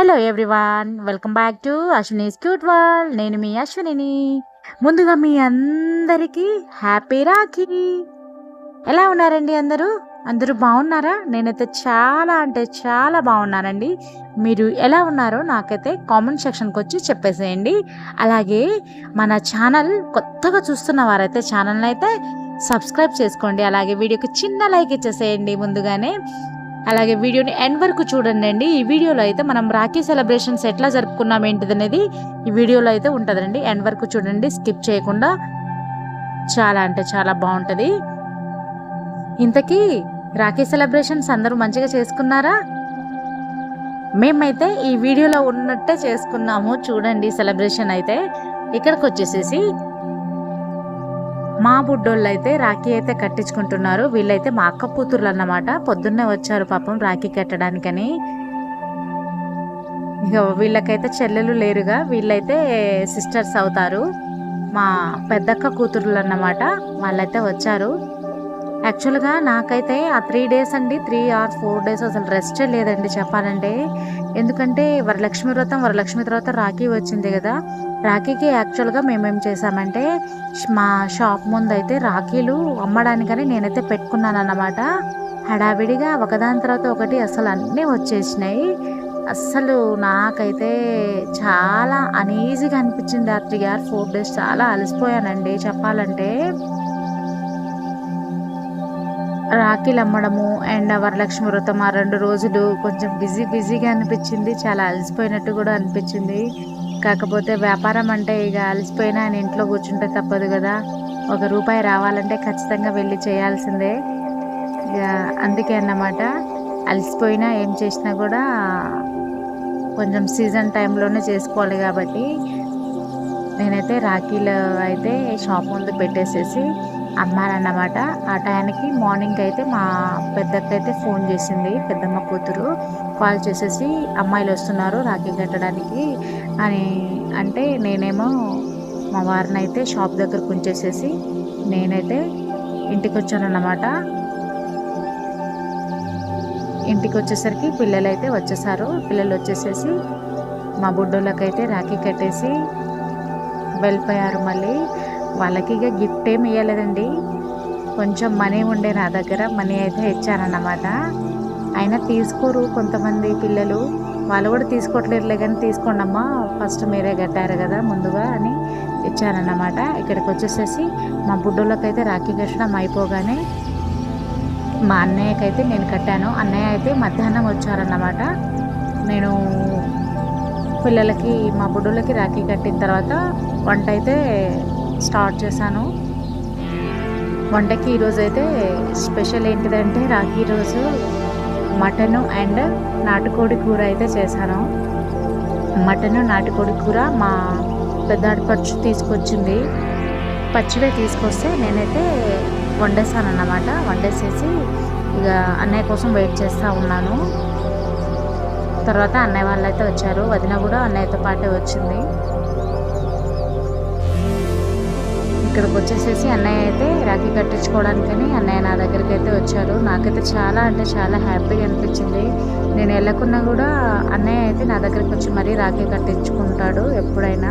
Hello everyone welcome back to Ashwini's cute wall నేను మీ అశ్వినిని. ముందుగా మీ అందరికీ హ్యాపీ రాఖీ ఎలా ఉన్నారండి అందరూ? అందరూ బాగున్నారా? నేనైతే చాలా అంటే చాలా బాగున్నానండి. మీరు ఎలా ఉన్నారో నాకైతే కామెంట్ సెక్షన్కి వచ్చి చెప్పేసేయండి. అలాగే మన ఛానల్ కొత్తగా చూస్తున్న వారైతే ఛానల్ని అయితే సబ్స్క్రైబ్ చేసుకోండి. అలాగే వీడియోకి చిన్న లైక్ ఇచ్చేసేయండి ముందుగానే. అలాగే వీడియోని ఎండ్ వరకు చూడండి అండి. ఈ వీడియోలో అయితే మనం రాఖీ సెలబ్రేషన్స్ ఎట్లా జరుపుకున్నాం ఏంటిది అనేది ఈ వీడియోలో అయితే ఉంటుందండి. ఎండ్ వరకు చూడండి స్కిప్ చేయకుండా చాలా అంటే చాలా బాగుంటుంది. ఇంతకీ రాఖీ సెలబ్రేషన్స్ అందరూ మంచిగా చేసుకున్నారా? మేమైతే ఈ వీడియోలో ఉన్నట్టే చేసుకున్నాము. చూడండి సెలబ్రేషన్ అయితే. ఇక్కడికి వచ్చేసేసి మా బుడ్డోళ్ళు అయితే రాఖీ అయితే కట్టించుకుంటున్నారు. వీళ్ళైతే మా అక్క కూతుర్లు అన్నమాట పొద్దున్నే వచ్చారు పాపం రాఖీ కట్టడానికని. ఇక వీళ్ళకైతే చెల్లెలు లేరుగా. వీళ్ళైతే సిస్టర్స్ అవుతారు. మా పెద్దక్క కూతుర్లు అన్నమాట వాళ్ళైతే వచ్చారు. యాక్చువల్గా నాకైతే ఆ త్రీ డేస్ అండి త్రీ ఆర్ ఫోర్ డేస్ అసలు రెస్టే లేదండి చెప్పాలంటే. ఎందుకంటే వరలక్ష్మి వ్రతం వరలక్ష్మి తర్వాత రాఖీ వచ్చింది కదా. రాఖీకి యాక్చువల్గా మేమేం చేసామంటే మా షాప్ ముందు అయితే రాఖీలు అమ్మడానికని నేనైతే పెట్టుకున్నాను అన్నమాట హడావిడిగా ఒకదాని తర్వాత ఒకటి అసలు అన్నీ వచ్చేసినాయి. అస్సలు నాకైతే చాలా అనీజీగా అనిపించింది ఆ త్రీ ఆర్ ఫోర్ డేస్. చాలా అలసిపోయానండి చెప్పాలంటే. రాఖీలు అమ్మడము అండ్ వరలక్ష్మి వ్రతం ఆ రెండు రోజులు కొంచెం బిజీ బిజీగా అనిపించింది. చాలా అలసిపోయినట్టు కూడా అనిపించింది. కాకపోతే వ్యాపారం అంటే ఇక అలసిపోయినా ఆయన ఇంట్లో కూర్చుంటే తప్పదు కదా. ఒక రూపాయి రావాలంటే ఖచ్చితంగా వెళ్ళి చేయాల్సిందే. ఇక అందుకే అన్నమాట అలసిపోయినా ఏం చేసినా కూడా కొంచెం సీజన్ టైంలోనే చేసుకోవాలి కాబట్టి నేనైతే రాఖీలు అయితే షాప్ ముందు పెట్టేసేసి అమ్మానన్నమాట ఆ టైంకి మార్నింగ్ అయితే మా పెద్దకైతే ఫోన్ చేసింది పెద్దమ్మ కూతురు. కాల్ చేసేసి అమ్మాయిలు వస్తున్నారు రాఖీ కట్టడానికి అని అంటే నేనేమో మా వారిని అయితే షాప్ దగ్గర ఉంచేసేసి నేనైతే ఇంటికి వచ్చానన్నమాట ఇంటికి వచ్చేసరికి పిల్లలు అయితే వచ్చేసారు. పిల్లలు వచ్చేసేసి మా బుడ్డోళ్ళకైతే రాఖీ కట్టేసి వెళ్ళిపోయారు మళ్ళీ. వాళ్ళకి ఇక గిఫ్ట్ ఏమి ఇవ్వలేదండి కొంచెం మనీ ఉండే నా దగ్గర మనీ అయితే ఇచ్చారన్నమాట. అయినా తీసుకోరు కొంతమంది పిల్లలు. వాళ్ళు కూడా తీసుకోవట్లేదులే కానీ తీసుకోండి అమ్మా ఫస్ట్ మీరే కట్టారు కదా ముందుగా అని ఇచ్చారన్నమాట. ఇక్కడికి వచ్చేసేసి మా బుడ్డోళ్ళకైతే రాఖీ కట్టడం అయిపోగానే మా అన్నయ్యకైతే నేను కట్టాను. అన్నయ్య అయితే మధ్యాహ్నం వచ్చారన్నమాట. నేను పిల్లలకి మా బుడ్డోళ్ళకి రాఖీ కట్టిన తర్వాత వంట అయితే స్టార్ట్ చేశాను. వంటకి ఈరోజు అయితే స్పెషల్ ఏంటిదంటే రాఖీ రోజు మటను అండ్ నాటుకోడి కూర అయితే చేశాను. మటను నాటుకోడి కూర మా పెద్దాడి పచ్చి తీసుకొచ్చింది. పచ్చివే తీసుకొస్తే నేనైతే వండేసాను అన్నమాట వండేసేసి ఇక అన్నయ్య కోసం వెయిట్ చేస్తూ ఉన్నాను. తర్వాత అన్నయ్య వాళ్ళు అయితే వచ్చారు. వదిన కూడా అన్నయ్యతో పాటే వచ్చింది. ఇక్కడికి వచ్చేసేసి అన్నయ్య అయితే రాఖీ కట్టించుకోవడానికని అన్నయ్య నా దగ్గరికి అయితే వచ్చారు. నాకైతే చాలా అంటే చాలా హ్యాపీగా అనిపించింది. నేను వెళ్ళకున్నా కూడా అన్నయ్య అయితే నా దగ్గరికి వచ్చి మరీ రాఖీ కట్టించుకుంటాడు ఎప్పుడైనా.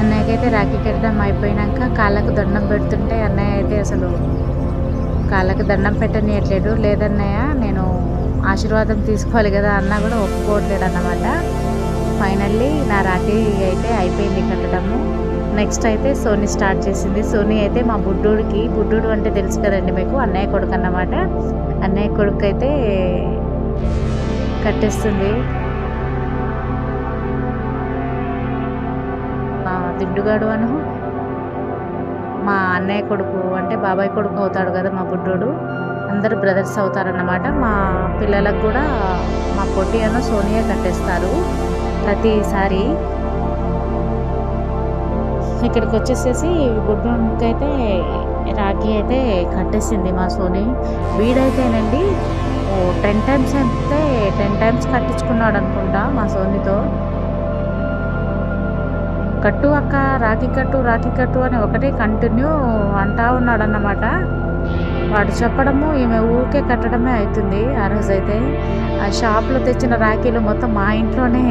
అన్నయ్యకైతే రాఖీ కట్టడం అయిపోయినాక కాళ్ళకు దండం పెడుతుంటే అన్నయ్య అయితే అసలు కాళ్ళకు దండం పెట్టనియట్లేదు. లేదన్నయ్య నేను ఆశీర్వాదం తీసుకోవాలి కదా అన్న కూడా ఒప్పుకోవట్లేదు అన్నమాట ఫైనల్లీ నా రాఖీ అయితే అయిపోయింది కట్టడము. నెక్స్ట్ అయితే సోనీ స్టార్ట్ చేసింది. సోనీ అయితే మా బుడ్డోడికి బుడ్డోడు అంటే తెలుసు కదండి మీకు అన్నయ్య కొడుకు అన్నమాట. అన్నయ్య కొడుకు అయితే కట్టేస్తుంది. మా దిడ్డుగాడు అను మా అన్నయ్య కొడుకు అంటే బాబాయ్ కొడుకు అవుతాడు కదా మా బుడ్డోడు. అందరు బ్రదర్స్ అవుతారన్నమాట. మా పిల్లలకు కూడా మా పొట్టి అను సోనియా కట్టేస్తారు. ప్రతిసారి ఇక్కడికి వచ్చేసేసి గుడ్డుకైతే రాఖీ అయితే కట్టేసింది మా సోని. వీడైతేనండి టెన్ టైమ్స్ అయితే టెన్ టైమ్స్ కట్టించుకున్నాడు అనుకుంటా మా సోనితో. కట్టు అక్క రాఖీ కట్టు రాఖీ కట్టు అని ఒకటే కంటిన్యూ అంటా ఉన్నాడు అన్నమాట వాడు చెప్పడము ఈమె ఊరికే కట్టడమే అవుతుంది ఆ రోజైతే. ఆ షాప్లో తెచ్చిన రాఖీలు మొత్తం మా ఇంట్లోనే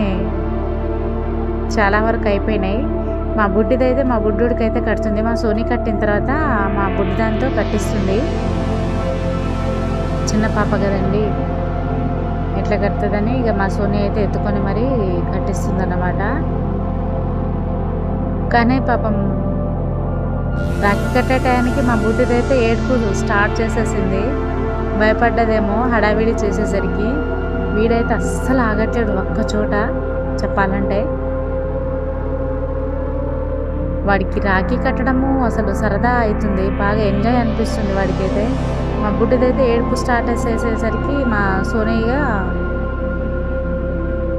చాలా వరకు అయిపోయినాయి. మా బుడ్డిదైతే మా బుడ్డుడికి అయితే కడుతుంది. మా సోనీ కట్టిన తర్వాత మా బుడ్డి దాంతో కట్టిస్తుంది. చిన్న పాప కదండి. ఎట్లా కడుతుందని ఇక మా సోనీ అయితే ఎత్తుకొని మరీ కట్టిస్తుంది అన్నమాట కానీ పాపం రాఖీ కట్టే టయానికి మా బుడ్డిదైతే ఏడుపు స్టార్ట్ చేసేసింది. భయపడ్డదేమో హడావిడి చేసేసరికి. వీడైతే అస్సలు ఆగట్లేడు ఒక్క చోట చెప్పాలంటే. వాడికి రాఖీ కట్టడము అసలు సరదా అవుతుంది బాగా ఎంజాయ్ అనిపిస్తుంది వాడికైతే. మా బుడ్డదైతే ఏడుపు స్టార్ట్ చేసేసరికి మా సోనయ్య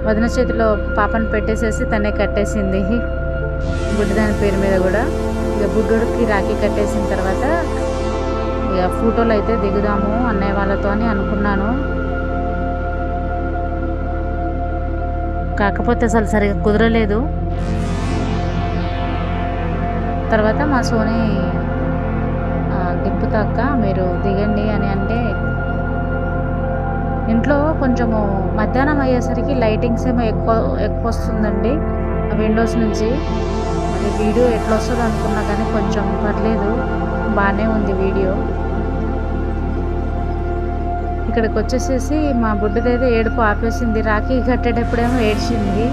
వదిన చేతిలో పాపను పెట్టేసేసి తనే కట్టేసింది. బుడ్డిదాని పేరు మీద కూడా. ఇక బుడ్డోడికి రాఖీ కట్టేసిన తర్వాత ఇక ఫోటోలు అయితే దిగుదాము అన్నయ్య వాళ్ళతో అని అనుకున్నాను. కాకపోతే అసలు సరిగ్గా కుదరలేదు. తర్వాత మా సోని దింపుతాక మీరు దిగండి అని అంటే ఇంట్లో కొంచెము మధ్యాహ్నం అయ్యేసరికి లైటింగ్స్ ఏమో ఎక్కువ ఎక్కువ వస్తుందండి విండోస్ నుంచి. మరి వీడియో ఎట్లా వస్తుంది అనుకున్నా కానీ కొంచెం పర్లేదు. బాగానే ఉంది వీడియో. ఇక్కడికి వచ్చేసేసి మా బుడ్డదైతే ఏడుపు ఆపేసింది. రాఖీ కట్టేటప్పుడేమో ఏడ్చింది.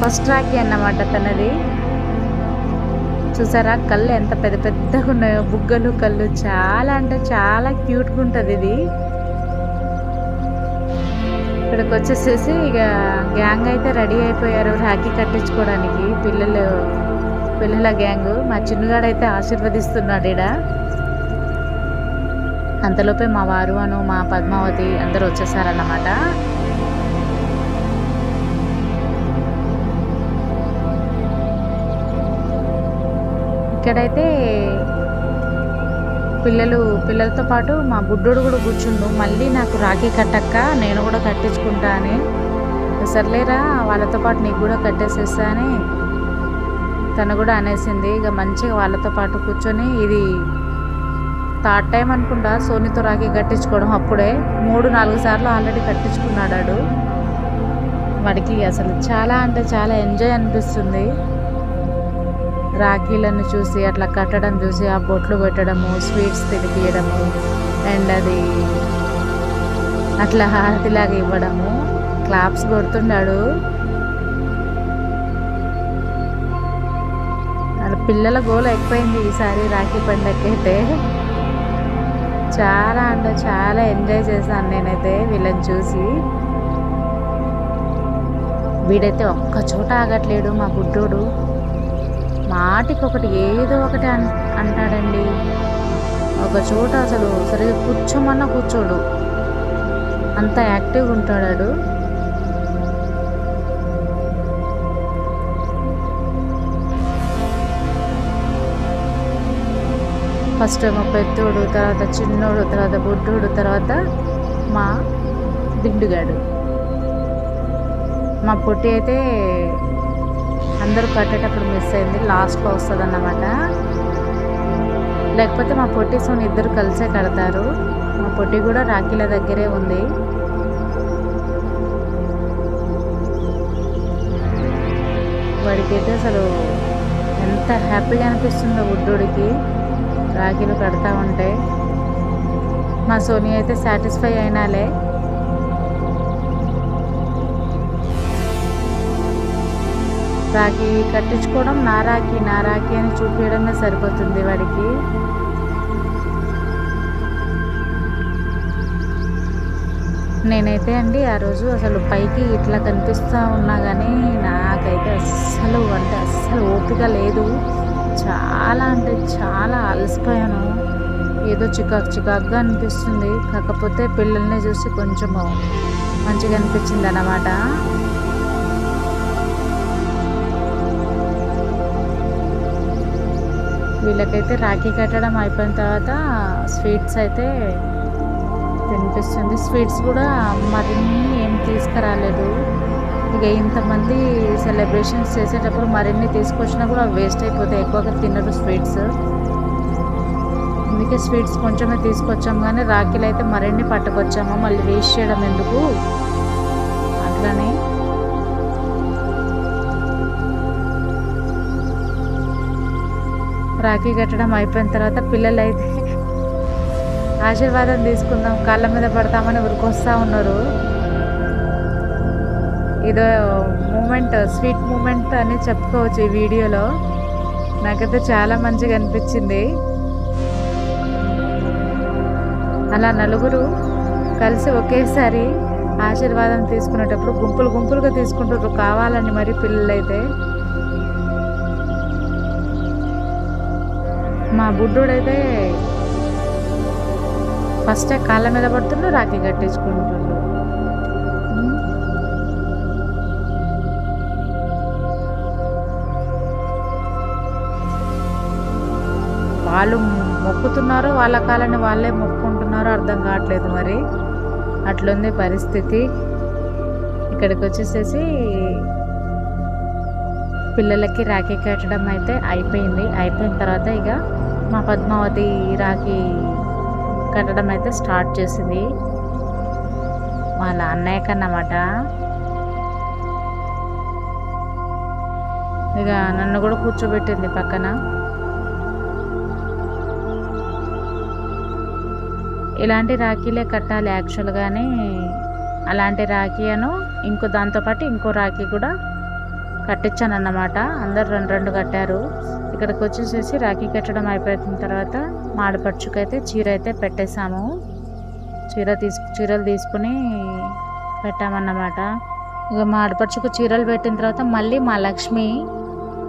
ఫస్ట్ రాఖీ అన్నమాట తనది. చూసారా? కళ్ళు ఎంత పెద్ద పెద్దగా ఉన్నాయో. బుగ్గలు కళ్ళు చాలా అంటే చాలా క్యూట్గా ఉంటుంది ఇది. ఇక్కడికి వచ్చేసేసి ఇక గ్యాంగ్ అయితే రెడీ అయిపోయారు రాఖీ కట్టించుకోవడానికి. పిల్లలు పిల్లల గ్యాంగ్. మా చిన్నగాడైతే ఆశీర్వదిస్తున్నాడు ఇడ అంతలోపే మా వారు అను మా పద్మావతి అందరూ వచ్చేసారన్నమాట. ఇక్కడైతే పిల్లలు పిల్లలతో పాటు మా బుడ్డోడు కూడా కూర్చుండు. మళ్ళీ నాకు రాఖీ కట్టక్క నేను కూడా కట్టించుకుంటా అని సర్లేరా వాళ్ళతో పాటు నీకు కూడా కట్టేసేస్తా అని తను కూడా అనేసింది. ఇక మంచిగా వాళ్ళతో పాటు కూర్చొని ఇది థర్డ్ టైం అనుకుంటా సోనీతో రాఖీ కట్టించుకోవడం. అప్పుడే మూడు నాలుగు సార్లు ఆల్రెడీ కట్టించుకున్నాడు వాడికి అసలు చాలా అంటే చాలా ఎంజాయ్ అనిపిస్తుంది. రాఖీలను చూసి అట్లా కట్టడం చూసి ఆ బొట్లు పెట్టడము స్వీట్స్ తిరిగియడము అండ్ అది అట్లా హారతిలాగా ఇవ్వడము. క్లాప్స్ కొడుతున్నాడు. పిల్లల గోల ఎక్కువైంది ఈసారి రాఖీ పండగకైతే. చాలా అంటే చాలా ఎంజాయ్ చేశాను నేనైతే వీళ్ళని చూసి. వీడైతే ఒక్క చోట ఆగట్లేడు మా గుడ్డోడు. మాటికొకటి ఏదో ఒకటి అన్ అంటాడండి. ఒక చోట అసలు సరిగ్గా కూర్చోమన్నా కూర్చోడు. అంత యాక్టివ్గా ఉంటాడాడు. ఫస్ట్ ఏమో పెద్దోడు తర్వాత చిన్నోడు తర్వాత బుడ్డోడు తర్వాత మా దిండుగాడు. మా పొట్టి అయితే అందరూ కట్టేటప్పుడు మిస్ అయింది. లాస్ట్లో వస్తుంది అన్నమాట లేకపోతే మా పొట్టి సోని ఇద్దరు కలిసే కడతారు. మా పొట్టి కూడా రాఖీల దగ్గరే ఉంది. వాడికైతే అసలు ఎంత హ్యాపీగా అనిపిస్తుందో బుడ్డోడికి. రాఖీలు కడతా ఉంటే. మా సోని అయితే సాటిస్ఫై అయినాలే. రాఖీ కట్టించుకోవడం నా రాఖీ నా రాఖీ అని చూపించడమే సరిపోతుంది వాడికి. నేనైతే అండి ఆ రోజు అసలు పైకి ఇట్లా కనిపిస్తూ ఉన్నా కానీ నాకైతే అస్సలు అంటే అస్సలు ఓపిక లేదు. చాలా అంటే చాలా అలసిపోయాను. ఏదో చికాకు చికాకుగా అనిపిస్తుంది. కాకపోతే పిల్లల్ని చూసి కొంచెము మంచిగా అనిపించింది అన్నమాట వీళ్ళకైతే రాఖీ కట్టడం అయిపోయిన తర్వాత స్వీట్స్ అయితే తినిపిస్తుంది. స్వీట్స్ కూడా మరిన్ని ఏం తీసుకురాలేదు. ఇక ఇంతమంది సెలబ్రేషన్స్ చేసేటప్పుడు మరిన్ని తీసుకొచ్చినా కూడా వేస్ట్ అయిపోతాయి. ఎక్కువగా తినరు స్వీట్స్. అందుకే స్వీట్స్ కొంచెమే తీసుకొచ్చాము కానీ రాఖీలు అయితే మరిన్ని పట్టుకొచ్చాము. మళ్ళీ వేస్ట్ చేయడం ఎందుకు? అట్లానే రాఖీ కట్టడం అయిపోయిన తర్వాత పిల్లలు అయితే ఆశీర్వాదం తీసుకుందాం. కాళ్ళ మీద పడతామని ఉరికొస్తూ ఉన్నారు. ఇదో మూమెంట్ స్వీట్ మూమెంట్ అని చెప్పుకోవచ్చు ఈ వీడియోలో. నాకైతే చాలా మంచిగా అనిపించింది. అలా నలుగురు కలిసి ఒకేసారి ఆశీర్వాదం తీసుకునేటప్పుడు గుంపులు గుంపులుగా తీసుకుంటారు. కావాలని మరి పిల్లలైతే. మా బుడ్డోడైతే ఫస్ట్ కాళ్ళ మీద పడుతుండు రాఖీ కట్టించుకుంటుండు. వాళ్ళు మొక్కుతున్నారో వాళ్ళ కాలని వాళ్ళే మొక్కుంటున్నారో అర్థం కావట్లేదు మరి. అట్లుంది పరిస్థితి. ఇక్కడికి వచ్చేసేసి పిల్లలకి రాఖీ కట్టడం అయితే అయిపోయింది. అయిపోయిన తర్వాత ఇక మా పద్మావతి రాఖీ కట్టడం అయితే స్టార్ట్ చేసింది. వాళ్ళ అన్నయ్య కన్నమాట. ఇక నన్ను కూడా కూర్చోబెట్టింది పక్కన. ఇలాంటి రాఖీలే కట్టాలి యాక్చువల్గానే. అలాంటి రాఖీ అను ఇంకో దాంతోపాటు ఇంకో రాఖీ కూడా కట్టించాను అన్నమాట అందరు రెండు రెండు కట్టారు. ఇక్కడికి వచ్చేసేసి రాఖీ కట్టడం అయిపోయిన తర్వాత మాడపడుచుకైతే చీర అయితే పెట్టేశాము. చీర తీసు చీరలు తీసుకుని పెట్టామన్నమాట. ఇక మా ఆడపడుచుకు చీరలు పెట్టిన తర్వాత మళ్ళీ మా లక్ష్మి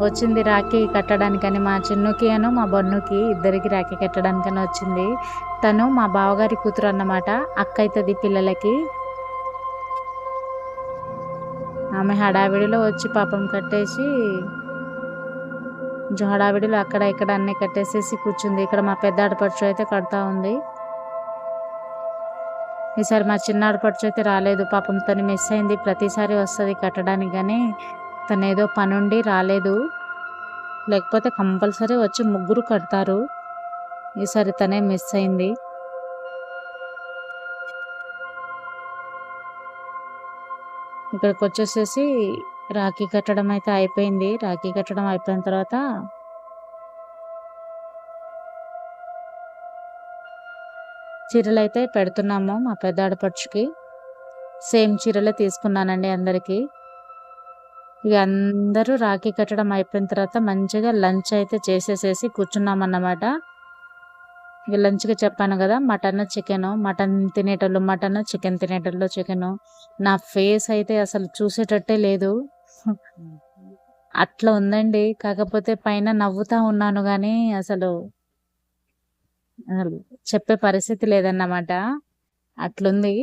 వచ్చింది రాఖీ కట్టడానికని మా చిన్నుకి అను మా బొన్నుకి ఇద్దరికి రాఖీ కట్టడానికని వచ్చింది. తను మా బావగారి కూతురు అన్నమాట. అక్క అవుతుంది పిల్లలకి. ఆమె హడావిడిలో వచ్చి పాపం కట్టేసి కొంచెం హడావిడిలో అక్కడ ఇక్కడ అన్నీ కట్టేసేసి కూర్చుంది. ఇక్కడ మా పెద్ద ఆడపడుచు అయితే కడతా ఉంది. ఈసారి మా చిన్న ఆడపడుచు అయితే రాలేదు. పాపం తను మిస్ అయింది. ప్రతిసారి వస్తుంది కట్టడానికి కానీ తను ఏదో పనుండి రాలేదు. లేకపోతే కంపల్సరీ వచ్చి ముగ్గురు కడతారు. ఈసారి తనే మిస్ అయింది. ఇక్కడికి వచ్చేసేసి రాఖీ కట్టడం అయితే అయిపోయింది. రాఖీ కట్టడం అయిపోయిన తర్వాత చీరలు అయితే పెడుతున్నాము మా పెద్ద ఆడపడుచుకి సేమ్ చీరలే తీసుకున్నానండి అందరికీ. ఇక అందరూ రాఖీ కట్టడం అయిపోయిన తర్వాత మంచిగా లంచ్ అయితే చేసేసేసి కూర్చున్నాం అన్నమాట ఇక లంచ్కి చెప్పాను కదా మటన్ చికెన్. మటన్ తినేటోళ్ళు మటన్ చికెన్ తినేటోళ్ళు చికెన్. నా ఫేస్ అయితే అసలు చూసేటట్టే లేదు. అట్లా ఉందండి. కాకపోతే పైన నవ్వుతా ఉన్నాను కానీ అసలు అసలు చెప్పే పరిస్థితి లేదన్నమాట. అట్లుంది.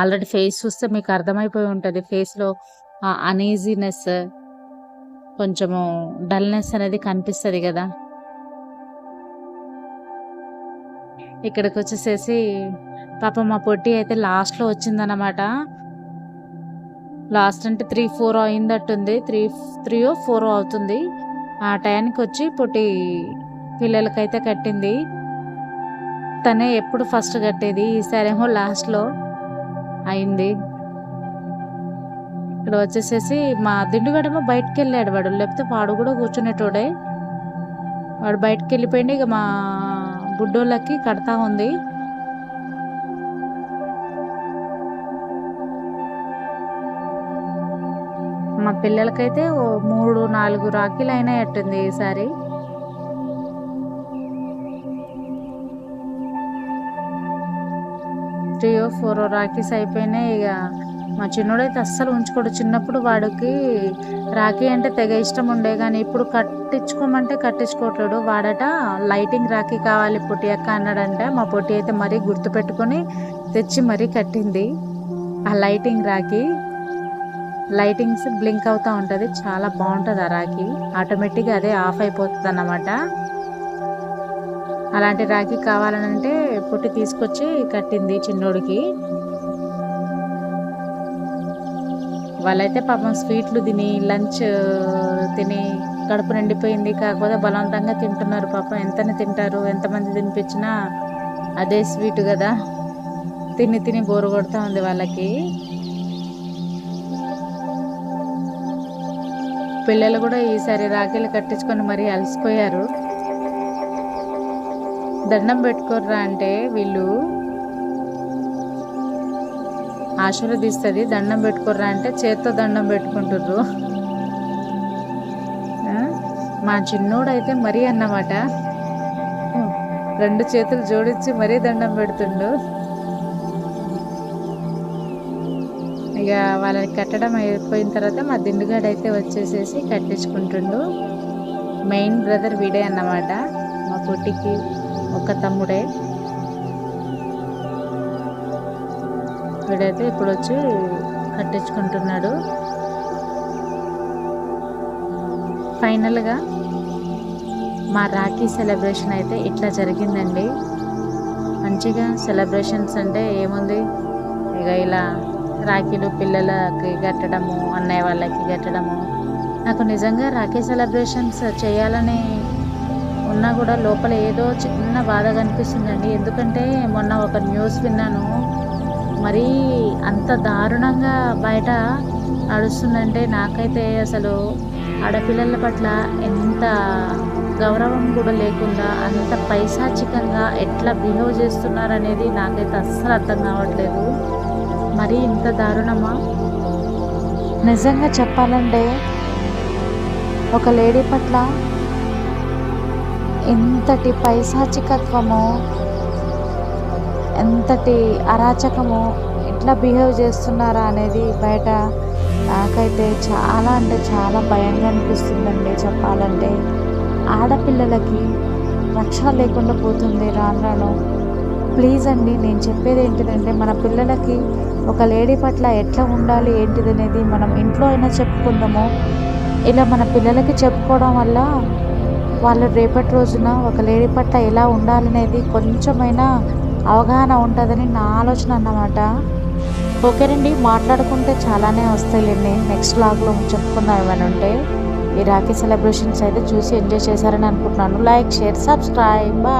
ఆల్రెడీ ఫేస్ చూస్తే మీకు అర్థమైపోయి ఉంటుంది. ఫేస్లో అనీజీనెస్ కొంచెము డల్నెస్ అనేది కనిపిస్తుంది కదా. ఇక్కడికి వచ్చేసేసి పాప మా పొట్టి అయితే లాస్ట్లో వచ్చిందనమాట లాస్ట్ అంటే త్రీ ఫోర్ అయిందట్టుంది. త్రీ త్రీ ఫోర్ అవుతుంది. ఆ టైంకి వచ్చి పొట్టి పిల్లలకైతే కట్టింది. తనే ఎప్పుడు ఫస్ట్ కట్టేది? ఈసారి ఏమో లాస్ట్లో అయింది. ఇక్కడ వచ్చేసేసి మా దిండుగడమో బయటకు వెళ్ళాడు వాడు. లేకపోతే వాడు కూడా కూర్చునేటోడే. వాడు బయటకు వెళ్ళిపోయింది ఇక మా బుడ్డోళ్ళకి కడతా ఉంది. మా పిల్లలకైతే ఓ మూడు నాలుగు రాఖీలు అయినాయట్టుంది ఈసారి త్రీ ఓ ఫోర్ రాఖీస్ అయిపోయినాయి ఇక. మా చిన్నోడైతే అస్సలు ఉంచుకోడు. చిన్నప్పుడు వాడికి రాఖీ అంటే తెగ ఇష్టం ఉండే కానీ ఇప్పుడు కట్టించుకోమంటే కట్టించుకోవట్లేడు వాడట లైటింగ్ రాఖీ కావాలి పొట్టి అక్క అన్నాడంట. మా పొట్టి అయితే మరీ గుర్తుపెట్టుకొని తెచ్చి మరీ కట్టింది. ఆ లైటింగ్ రాఖీ లైటింగ్స్ బ్లింక్ అవుతూ ఉంటుంది. చాలా బాగుంటుంది ఆ రాఖీ. ఆటోమేటిక్గా అదే ఆఫ్ అయిపోతుంది అన్నమాట అలాంటి రాఖీ కావాలనంటే పుట్టి తీసుకొచ్చి కట్టింది చిన్నోడికి. వాళ్ళైతే పాపం స్వీట్లు తిని లంచ్ తిని కడుపు నిండిపోయింది. కాకపోతే బలవంతంగా తింటున్నారు పాపం. ఎంతని తింటారు ఎంతమంది తినిపించినా అదే స్వీట్ కదా. తిని తిని బోరు కొడుతూ ఉంది వాళ్ళకి. పిల్లలు కూడా ఈసారి రాఖీలు కట్టించుకొని మరీ అలసిపోయారు. దండం పెట్టుకోర్రా అంటే వీళ్ళు ఆశీర్వదిస్తుంది దండం పెట్టుకోర్రా అంటే చేత్తో దండం పెట్టుకుంటుర్రు. మా చిన్నోడైతే మరీ అన్నమాట. రెండు చేతులు జోడించి మరీ దండం పెడుతుండు. ఇక వాళ్ళని కట్టడం అయిపోయిన తర్వాత మా దిండుగాడు అయితే వచ్చేసేసి కట్టించుకుంటుండు. మెయిన్ బ్రదర్ వీడే అన్నమాట. మా పొట్టికి ఒక తమ్ముడే. వీడైతే ఇప్పుడు వచ్చి కట్టించుకుంటున్నాడు. ఫైనల్గా మా రాఖీ సెలబ్రేషన్ అయితే ఇట్లా జరిగిందండి. మంచిగా సెలబ్రేషన్స్ అంటే ఏముంది? ఇక ఇలా రాఖీలు పిల్లలకి కట్టడము అన్నయ్య వాళ్ళకి కట్టడము. నాకు నిజంగా రాఖీ సెలబ్రేషన్స్ చేయాలని ఉన్నా కూడా లోపల ఏదో చిన్న బాధ కనిపిస్తుందండి. ఎందుకంటే మొన్న ఒక న్యూస్ విన్నాను. మరీ అంత దారుణంగా బయట నడుస్తుందంటే నాకైతే అసలు ఆడపిల్లల పట్ల ఎంత గౌరవం కూడా లేకుండా అంత పైశాచికంగా ఎట్లా బిహేవ్ చేస్తున్నారనేది నాకైతే అస్సలు అర్థం కావట్లేదు. మరీ ఇంత దారుణమా? నిజంగా చెప్పాలంటే ఒక లేడీ పట్ల ఎంతటి పైశాచికత్వము ఎంతటి అరాచకము ఎట్లా బిహేవ్ చేస్తున్నారా అనేది బయట నాకైతే చాలా అంటే చాలా భయంగా అనిపిస్తుందండి చెప్పాలంటే. ఆడపిల్లలకి రక్షణ లేకుండా పోతుంది రాను ప్లీజ్ అండి నేను చెప్పేది ఏంటిదంటే మన పిల్లలకి ఒక లేడీ పట్ల ఎట్లా ఉండాలి ఏంటిది అనేది మనం ఇంట్లో అయినా చెప్పుకుందాము. ఇలా మన పిల్లలకి చెప్పుకోవడం వల్ల వాళ్ళు రేపటి రోజున ఒక లేడీ పట్ల ఎలా ఉండాలనేది కొంచెమైనా అవగాహన ఉంటుందని నా ఆలోచన అన్నమాట. ఓకేనండి మాట్లాడుకుంటే చాలానే వస్తాయిలేండి. నెక్స్ట్ లాగ్లో చెప్పుకుందాం ఏమైనా ఉంటే. ఈ రాఖీ సెలబ్రేషన్స్ అయితే చూసి ఎంజాయ్ చేశారని అనుకుంటున్నాను. Like share subscribe bye